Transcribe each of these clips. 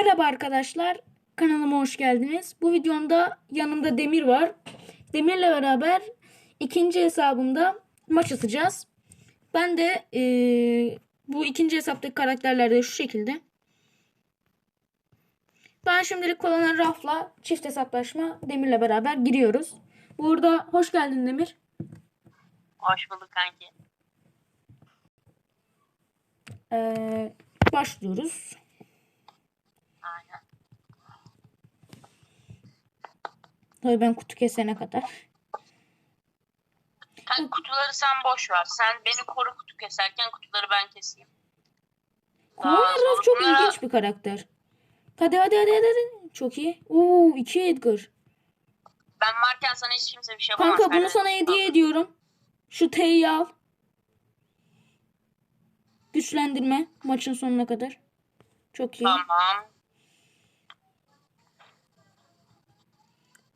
Merhaba arkadaşlar. Kanalıma hoş geldiniz. Bu videomda yanımda Demir var. Demir'le beraber ikinci hesabımda maç atacağız. Ben de eee, bu ikinci hesaptaki karakterler de şu şekilde. Ben şimdilik kullanan Raf'la çift hesaplaşma Demir'le beraber giriyoruz. Burada hoş geldin Demir. Hoş bulduk kanki. Eee, başlıyoruz. Tabii ben kutu kesene kadar. Kanka kutuları sen boş ver. Sen beni koru kutu keserken kutuları ben keseyim. Raf çok sonra- ilginç bir karakter. Hadi hadi hadi hadi. Çok iyi. Oo iki Edgar. Ben varken sana hiç kimse bir şey yapamaz. Kanka bunu sana hediye ediyorum. Şu T'yi al. Güçlendirme maçın sonuna kadar. Çok iyi. Tamam.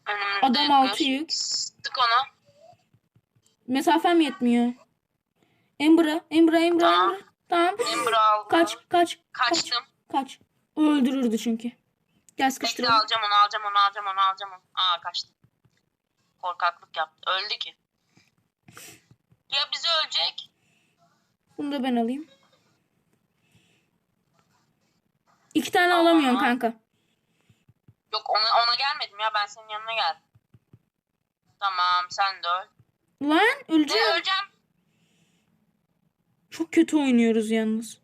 Önümüzde Adam altı yük. Sıktık onu. Mesafem yetmiyor. Ember'a, Ember'a, Ember'a, Tamam. Ember'a. Tamam. Ember aldım. Kaç, kaç, kaç, Kaçtım. kaç. Öldürürdü çünkü. Gel Bekle sıkıştıralım. alacağım onu alacağım onu alacağım onu alacağım onu. Aa kaçtı. Korkaklık yaptı. Öldü ki. Ya bizi ölecek. Bunu da ben alayım. İki tane Tamam. alamıyorum kanka. Yok ona, ona gelmedim ya ben senin yanına geldim. Tamam sen de öl. Lan Ne öleceğim. öleceğim? Çok kötü oynuyoruz yalnız.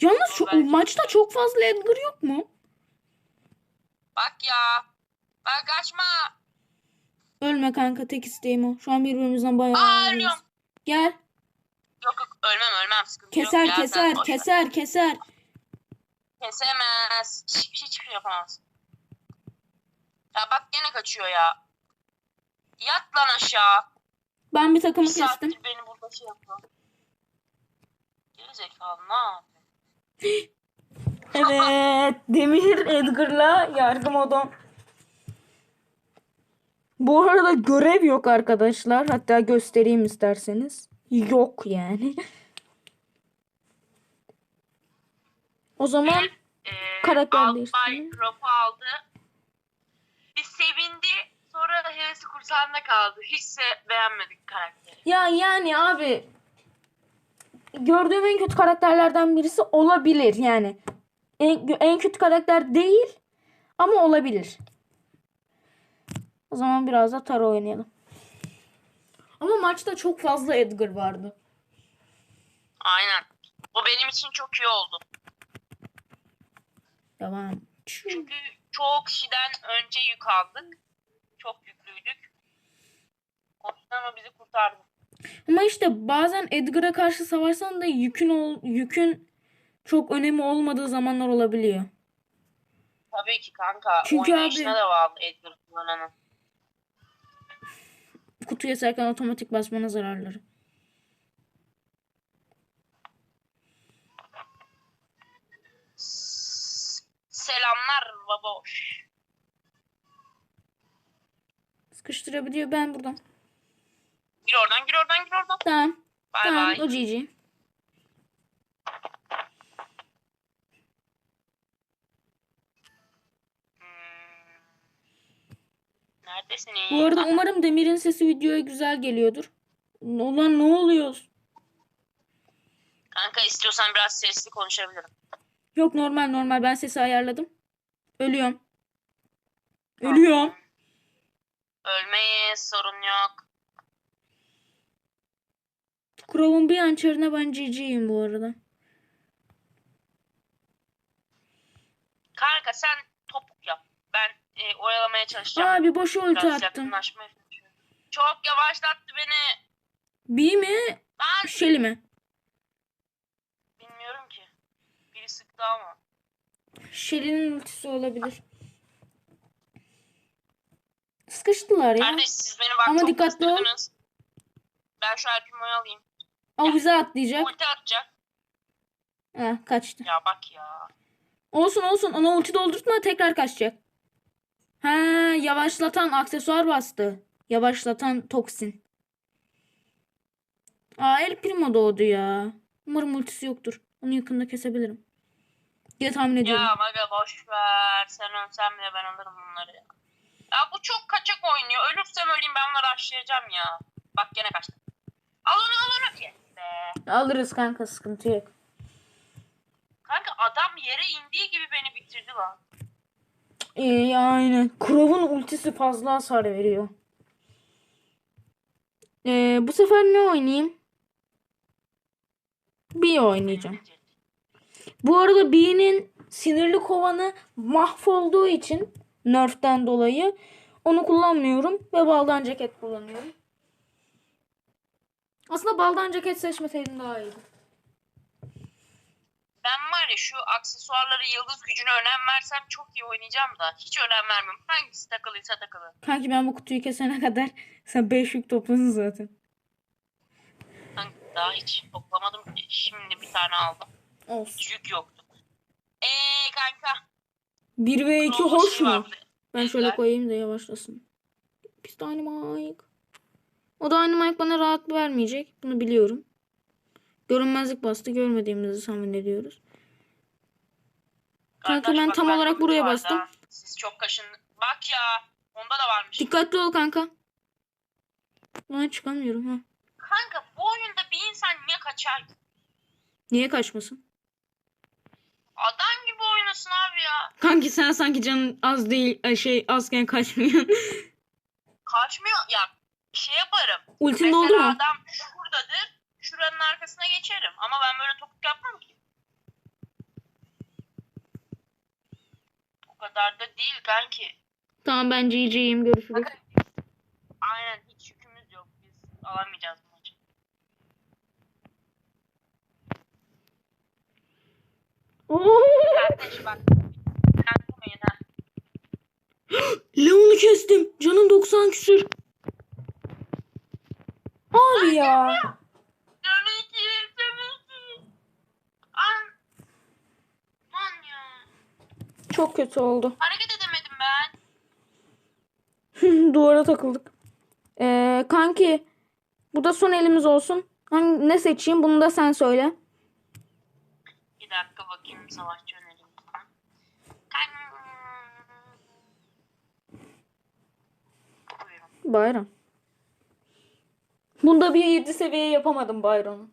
Yalnız şu, Ben- maçta çok fazla Edgar yok mu? Bak ya. Bak kaçma. Ölme kanka tek isteğim o. Şu an birbirimizden bayağı Aa ölüyorum. Gel. Yok yok ölmem ölmem sıkıntı Keser yok. ya, keser ver. keser keser. Kesemez. Hiçbir şey hiçbir şey yapamaz. Ya bak gene kaçıyor ya. Yat lan aşağı. Ben bir Bir takımı kestim. saattir beni burada şey yapıyor. Geri zekalı ne? Evet. Demir Edgar'la yargı modum. Bu arada görev yok arkadaşlar. Hatta göstereyim isterseniz. Yok yani. O zaman Ee, Karakter Albay değiştirme. Aldı. Bir sevindi. Sonra hevesi kursağında kaldı. Hiç se- beğenmedik karakteri. ya yani abi gördüğüm en kötü karakterlerden birisi olabilir yani. En, en kötü karakter değil ama olabilir. O zaman biraz da Taro oynayalım. Ama maçta çok fazla Edgar vardı. Aynen. Bu benim için çok iyi oldu. Devam. Çü. Çünkü çoğu kişiden önce yük aldık. Çok yüklüydük. O yüzden o bizi kurtardı. Ama işte bazen Edgar'a karşı savaşsan da yükün ol, yükün çok önemi olmadığı zamanlar olabiliyor. Tabii ki kanka. Çünkü Oynayışına abi- da bağlı Edgar kullananın. Kutu keserken otomatik basmana zararları. Sıkıştırabiliyor ben buradan. Gir oradan gir oradan gir oradan. Tamam. Bay tamam bay. o GG. Hmm. Neredesiniz? Bu arada Aha. umarım Demir'in sesi videoya güzel geliyordur. Ulan ne oluyor? Kanka istiyorsan biraz sesli konuşabilirim. Yok normal normal ben sesi ayarladım. Ölüyorum. Ölüyorum. Ölmeyiz sorun yok. Crow'un bir hançerine ben GG'yim bu arada. Kanka sen topuk yap. Ben e, oyalamaya çalışacağım. Abi boş ulti Biraz attım. yakınlaşmaya çalışıyorum. Çok yavaşlattı beni. B mi? Ben Shelly mi? bilmiyorum ki. Biri sıktı ama. Shelly'nin ultisi olabilir. Sıkıştılar ya. Kardeş siz beni bak Ama çok dikkatli ol. kızdırdınız. Ben şu Alp'imi oyalayayım. O bize atlayacak. Ulti atacak. Ha, kaçtı. Ya bak ya. Olsun olsun. Ona ulti doldurtma tekrar kaçacak. Ha, yavaşlatan aksesuar bastı. Yavaşlatan toksin. Aa El Primo doğdu ya. Umarım ultisi yoktur. Onu yakında kesebilirim. diye tahmin ediyorum. Ya maga boş ver. Sen ölsen bile ben alırım bunları ya. Ya bu çok kaçak oynuyor. Ölürsem öleyim ben onları aşlayacağım ya. Bak gene kaçtı. Al onu al onu. Yes be. Alırız kanka sıkıntı yok. Kanka adam yere indiği gibi beni bitirdi lan. İyi aynen. Crow'un ultisi fazla hasar veriyor. Ee, bu sefer ne oynayayım? Bir oynayacağım. Bu arada Bee'nin sinirli kovanı mahvolduğu için nerf'ten dolayı onu kullanmıyorum ve baldan ceket kullanıyorum. Aslında baldan ceket seçmeseydim daha iyiydi. Ben var ya şu aksesuarları yıldız gücüne önem versem çok iyi oynayacağım da hiç önem vermem. Hangisi takılıysa takılı. Kanki ben bu kutuyu kesene kadar sen 5 yük topladın zaten. Kanka daha hiç toplamadım. Şimdi bir tane aldım. Olsun. Yük yoktu. Eee kanka. 1 ve 2 Kronos hoş var mu? Ben şöyle Güzel. koyayım da yavaşlasın. Biz Dynamite. O Dynamite bana rahat vermeyecek. Bunu biliyorum. Görünmezlik bastı. Görmediğimizi tahmin ediyoruz. Kanka Kardeş ben bak, tam olarak buraya bastım. Siz çok kaşın. Bak ya. Onda da varmış. Dikkatli ol kanka. Ben çıkamıyorum ha. Kanka bu oyunda bir insan niye kaçar? Niye kaçmasın? Adam gibi oynasın abi ya. Kanki sen sanki canın az değil ay şey azken kaçmıyorsun. Kaçmıyor ya. Şey yaparım. Ultin doldu mu? adam şuradadır. Şuranın arkasına geçerim. Ama ben böyle topuk yapmam ki. O kadar da değil kanki. Tamam ben GG'yim. Görüşürüz. Bakın. Aynen hiç yükümüz yok. Biz alamayacağız bu maçı. Oo! Kardeş bak. Kankamayın ha. Leon'u kestim. Canım 90 küsür. Abi ya. Tabii ki. Tabii ki. An. Man ya. Çok kötü oldu. Hareket edemedim ben. Duvara takıldık. Ee, kanki bu da son elimiz olsun. Hangi, ne seçeyim bunu da sen söyle. Bir dakika bakayım savaşçı önerim. Kan. Buyurun. Bayram. Bunda bir 7 seviye yapamadım Bayram'ı.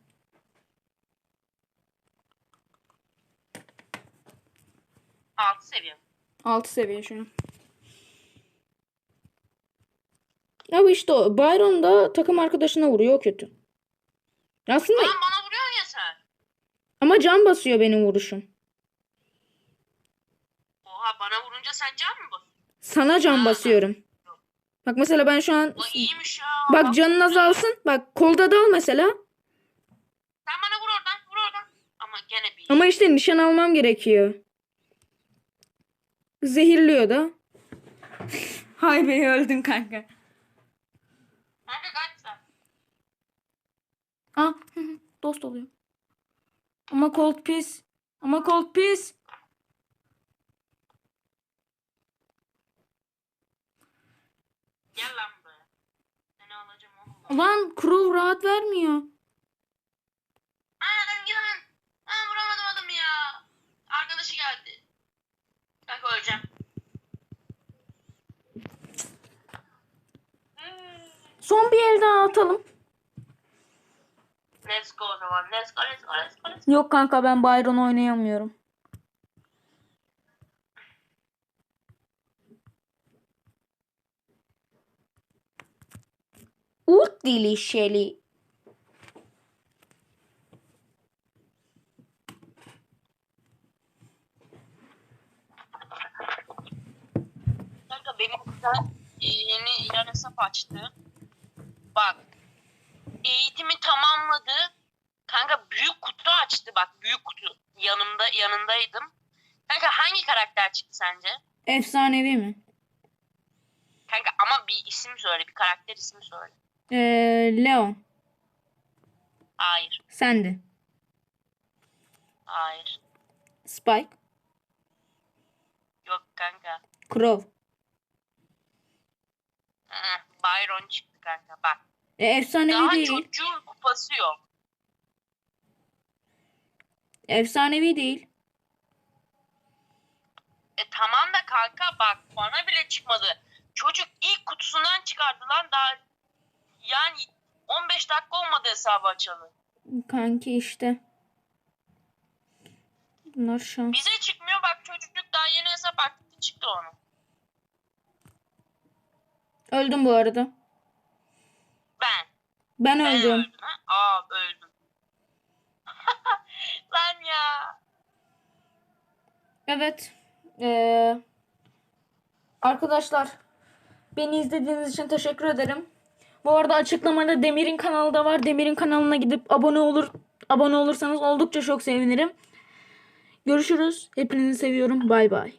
Altı seviye. 6 seviye şu an. Ya işte o. Byron da takım arkadaşına vuruyor o kötü. Aslında Lan bana vuruyorsun ya sen. ama can basıyor benim vuruşum. Oha bana vurunca sen can mı basıyorsun? Sana can basıyorum. Bak mesela ben şu an Ulan iyiymiş ya. bak canın azalsın. Bak kolda dal mesela. Sen bana vur oradan vur oradan. Ama gene bir. Ama işte nişan almam gerekiyor. Zehirliyor da. Hay be öldün kanka. Kanka kaç sen. Ah dost oluyor. Ama cold pis. Ama cold pis. Gel lan buraya. Seni alacağım oğlum. Ulan Crow rahat vermiyor. Aa giden. Aa vuramadım adamı ya. Arkadaşı geldi. Kanka öleceğim. Son bir el daha atalım. Let's go o zaman. Let's go, let's go, let's go, let's go. Yok kanka ben Byron oynayamıyorum. Ult dili Shelly. Kanka benim e, yeni yan hesap açtı. Bak. Eğitimi tamamladı. Kanka büyük kutu açtı bak büyük kutu. Yanımda yanındaydım. Kanka hangi karakter çıktı sence? Efsanevi mi? Kanka ama bir isim söyle, bir karakter ismi söyle. Ee, Leon. Hayır, Sendi. hayır. Spike. Yok kanka. Crow. Hı, Byron çıktı kanka bak. E, efsanevi Daha değil. çocuğun kupası yok. Efsanevi değil. tamam da kanka bak bana bile çıkmadı. Çocuk ilk kutusundan çıkardı lan daha yani 15 dakika olmadı hesabı açalı. Kanki işte. Bunlar şans. Bize çıkmıyor bak çocuk daha yeni hesap açtı çıktı onu. Öldüm bu arada. Ben. Ben Ben öldüm. öldüm? Aa öldüm. lan ya. Evet. Ee, arkadaşlar beni izlediğiniz için teşekkür ederim. Bu arada açıklamada Demir'in kanalı da var. Demir'in kanalına gidip abone olur abone olursanız oldukça çok sevinirim. Görüşürüz. Hepinizi seviyorum. Bay bay.